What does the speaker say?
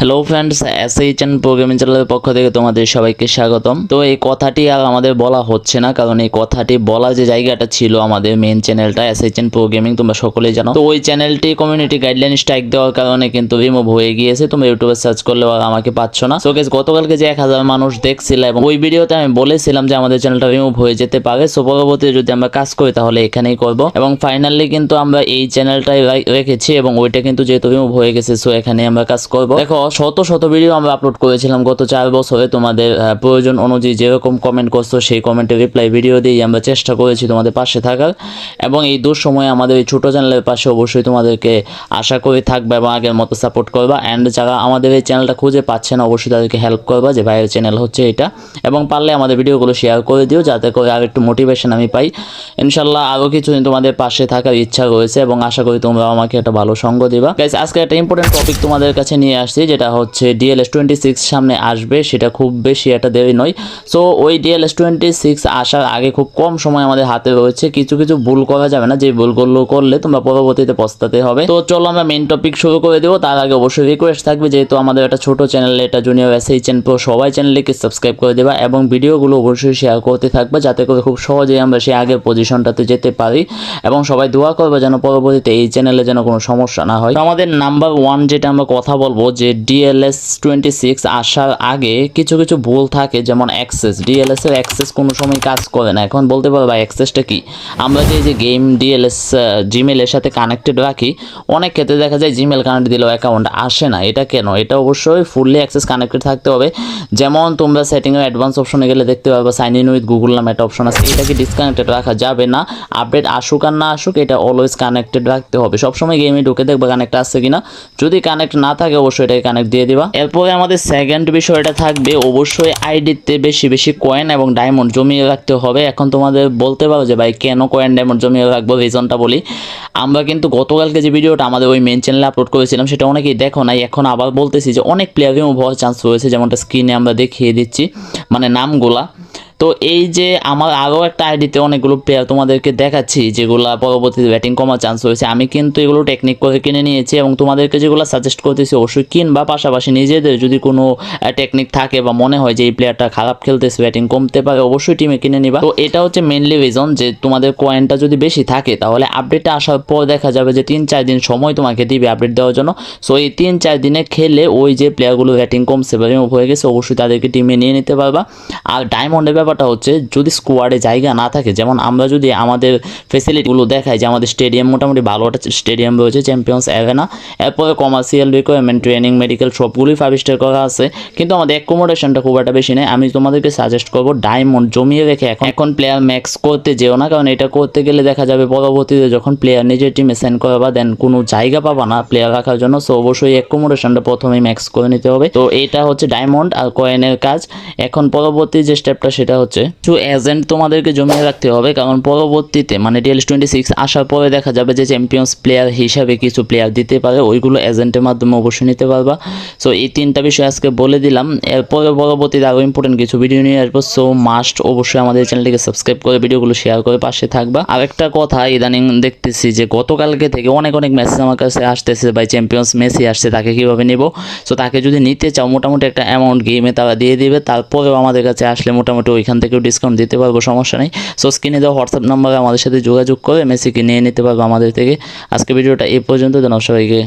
Hello friends এসএই channel programming চ্যানেলের পক্ষ থেকে তোমাদের সবাইকে স্বাগতম। তো এই কথাটি আর আমাদের বলা হচ্ছে না, কারণ এই কথাটি বলা যে জায়গাটা ছিল আমাদের মেন চ্যানেলটা চ্যানেল প্রোগ্রামিং তোমরা সকলেই জানো। তো ওই চ্যানেলটি কমিউনিটি গাইডলাইন স্ট্রাইক দেওয়ার কারণে কিন্তু রিমুভ হয়ে গিয়েছে, তোমরা ইউটিউবে সার্চ করলেও আর আমাকে পাচ্ছ না। সো গেস গতকালকে যে এক হাজার মানুষ দেখছিল এবং ওই ভিডিওতে আমি বলেছিলাম যে আমাদের চ্যানেলটা রিমুভ হয়ে যেতে পারে সো পরবর্তীতে যদি আমরা কাজ করি তাহলে এখানেই করব। এবং ফাইনালি কিন্তু আমরা এই চ্যানেলটাই রেখেছি এবং ওইটা কিন্তু যেহেতু রিমুভ হয়ে গেছে সো এখানে আমরা কাজ করব। দেখো শত শত ভিডিও আমরা আপলোড করেছিলাম গত চার বছরে। তোমাদের প্রয়োজন অনুযায়ী যেরকম কমেন্ট করছ, সেই কমেন্টের রিপ্লাই ভিডিও দিয়ে আমরা চেষ্টা করেছি তোমাদের পাশে থাকার। এবং এই দুঃসময়ে আমাদের এই ছোটো চ্যানেলের পাশে অবশ্যই তোমাদেরকে আশা করি থাকবে এবং আগের মতো সাপোর্ট করবা। অ্যান্ড যারা আমাদের এই চ্যানেলটা খুঁজে পাচ্ছে না অবশ্যই তাদেরকে হেল্প করবা যে ভাইয়ের চ্যানেল হচ্ছে এটা। এবং পারলে আমাদের ভিডিওগুলো শেয়ার করে দিও, যাতে করে আর একটু মোটিভেশন আমি পাই। ইনশাল্লাহ আরও কিছুদিন তোমাদের পাশে থাকার ইচ্ছা রয়েছে এবং আশা করি তোমরা আমাকে একটা ভালো সঙ্গ দিবা। আজকে একটা ইম্পর্টেন্ট টপিক তোমাদের কাছে নিয়ে আসছি যেটা হচ্ছে ডিএলএস টোয়েন্টি সিক্স সামনে আসবে, সেটা খুব বেশি একটা দেরি নয়। সো ওই ডিএলএস টোয়েন্টি সিক্স আসার আগে খুব কম সময় আমাদের হাতে রয়েছে। কিছু কিছু ভুল করা যাবে না, যে ভুলগুলো করলে তোমরা পরবর্তীতে পস্তাতে হবে। তো চলো আমরা মেন টপিক শুরু করে দেবো। তার আগে অবশ্যই রিকোয়েস্ট থাকবে, যেহেতু আমাদের একটা ছোট চ্যানেল এটা জুনিয়র এসএই চ্যানেল তো সবাই চ্যানেলকে সাবস্ক্রাইব করে দেবা এবং ভিডিওগুলো অবশ্যই শেয়ার করতে থাকবে, যাতে করে খুব সহজেই আমরা সেই আগের পজিশনটাতে যেতে পারি। এবং সবাই দোয়া করবে যেন পরবর্তীতে এই চ্যানেলে যেন কোনো সমস্যা না হয়। আমাদের নাম্বার ওয়ান যেটা আমরা কথা বলব, যে ডিএলএস টোয়েন্টি সিক্স আসার আগে কিছু কিছু ভুল থাকে, যেমন অ্যাক্সেস ডিএলএস এর অ্যাক্সেস কোনো সময় কাজ করে না। এখন বলতে পারব অ্যাক্সেসটা কি? আমরা যে যে গেম ডিএলএস জিমেলের সাথে কানেক্টেড রাখি, অনেক ক্ষেত্রে দেখা যায় জিমেল কানেক্ট দিলেও অ্যাকাউন্ট আসে না। এটা কেন? এটা অবশ্যই ফুললি অ্যাক্সেস কানেক্টেড থাকতে হবে। যেমন তোমরা সেটিংয়ের অ্যাডভান্স অপশনে গেলে দেখতে পাবে সাইন ইন উইথ গুগল নামে একটা অপশন আছে। এটাকে ডিসকানেক্টেড রাখা যাবে না। আপডেট আসুক আর না আসুক, এটা অলওয়েজ কানেক্টেড রাখতে হবে। সবসময় গেমে ঢুকে দেখবে কানেক্ট আসছে কিনা। যদি কানেক্ট না থাকে, অবশ্যই এটাকে কানেক্ট দিয়ে দিবা। এরপরে আমাদের সেকেন্ড বিষয়টা থাকবে, অবশ্যই আইডিতে বেশি বেশি কয়েন এবং ডায়মন্ড জমিয়ে রাখতে হবে। এখন তোমাদের বলতে পারো যে, ভাই, কেন কয়েন ডায়মন্ড জমিয়ে রাখব? রিজনটা বলি। আমরা কিন্তু গতকালকে যে ভিডিওটা আমাদের ওই মেন চ্যানেলে আপলোড করেছিলাম, সেটা অনেকেই দেখো নাই। এখন আবার বলতেছি যে, অনেক প্লেয়ার রিমুভ চান্স রয়েছে, যেমনটা স্ক্রিনে আমরা দেখিয়ে দিচ্ছি। মানে নামগুলা। তো এই যে আমার আরও একটা আইডিতে অনেকগুলো প্লেয়ার তোমাদেরকে দেখাচ্ছি, যেগুলো পরবর্তীতে ব্যাটিং কমার চান্স রয়েছে। আমি কিন্তু এগুলো টেকনিক করে কিনে নিয়েছি এবং তোমাদেরকে যেগুলো সাজেস্ট করতেছি অবশ্যই কিনবা। পাশাপাশি নিজেদের যদি কোনো টেকনিক থাকে বা মনে হয় যে এই প্লেয়ারটা খারাপ খেলতেছে ব্যাটিং কমতে পারে, অবশ্যই টিমে কিনে নিবা। তো এটা হচ্ছে মেনলি রিজন যে তোমাদের কয়েনটা যদি বেশি থাকে, তাহলে আপডেটটা আসার পর দেখা যাবে যে তিন চার দিন সময় তোমাকে দিবে আপডেট দেওয়ার জন্য। সো এই তিন চার দিনে খেলে ওই যে প্লেয়ারগুলো ব্যাটিং কমছে বা হয়ে গেছে, অবশ্যই তাদেরকে টিমে নিয়ে নিতে পারবা। আর ডায়মন্ডের ব্যাপারটা হচ্ছে, যদি স্কোয়াডে জায়গা না থাকে, যেমন আমরা যদি আমাদের ফেসিলিটিগুলো দেখাই যে আমাদের স্টেডিয়াম মোটামুটি ভালো একটা স্টেডিয়াম রয়েছে চ্যাম্পিয়ন্স অ্যারেনা এরপরে কমার্শিয়াল রিকোয়ারমেন্ট ট্রেনিং মেডিকেল সবগুলোই ফাইভ স্টার করা আছে, কিন্তু আমাদের অ্যাকোমোডেশনটা খুব একটা বেশি নেই। আমি তোমাদেরকে সাজেস্ট করব ডায়মন্ড জমিয়ে রেখে এখন এখন প্লেয়ার ম্যাক্স করতে যেও না, কারণ এটা করতে গেলে দেখা যাবে পরবর্তীতে যখন প্লেয়ার নিজের টিমে সেন্ড করবা দেন কোনো জায়গা পাবা না প্লেয়ার রাখার জন্য সো অবশ্যই অ্যাকোমোডেশনটা প্রথমেই ম্যাক্স করে নিতে হবে। তো এটা হচ্ছে ডায়মন্ড আর কয়েনের কাজ। এখন পরবর্তী যে স্টেপটা সেটা হচ্ছে কিছু এজেন্ট তোমাদেরকে জমিয়ে রাখতে হবে, কারণ পরবর্তীতে মানে ডিএলএস টোয়েন্টি সিক্স আসার পরে দেখা যাবে যে চ্যাম্পিয়ন্স প্লেয়ার হিসাবে কিছু প্লেয়ার দিতে পারে, ওইগুলো এজেন্টের মাধ্যমে অবশ্যই নিতে পারবা। সো এই তিনটা বিষয় আজকে বলে দিলাম এরপরে পরবর্তীতে আরও ইম্পর্টেন্ট কিছু ভিডিও নিয়ে আসব সো মাস্ট অবশ্যই আমাদের চ্যানেলটিকে সাবস্ক্রাইব করে ভিডিওগুলো শেয়ার করে পাশে থাকবা। আরেকটা কথা, ইদানিং দেখতেছি যে গতকালকে থেকে অনেক অনেক মেসেজ আমার কাছে আসতেছে, ভাই চ্যাম্পিয়ন্স মেসি আসছে, তাকে কীভাবে নিব? সো তাকে যদি নিতে চাও, মোটামুটি একটা অ্যামাউন্ট গেমে তারা দিয়ে দিবে, তারপরেও আমাদের কাছে আসলে মোটামুটি ওইখান থেকেও ডিসকাউন্ট দিতে পারব, সমস্যা নেই। সো স্ক্রিনে দেওয়া হোয়াটসঅ্যাপ নাম্বারে আমাদের সাথে যোগাযোগ করে মেসিকে নিয়ে নিতে পারব আমাদের থেকে। আজকে ভিডিওটা এ পর্যন্ত জানাও সবাইকে।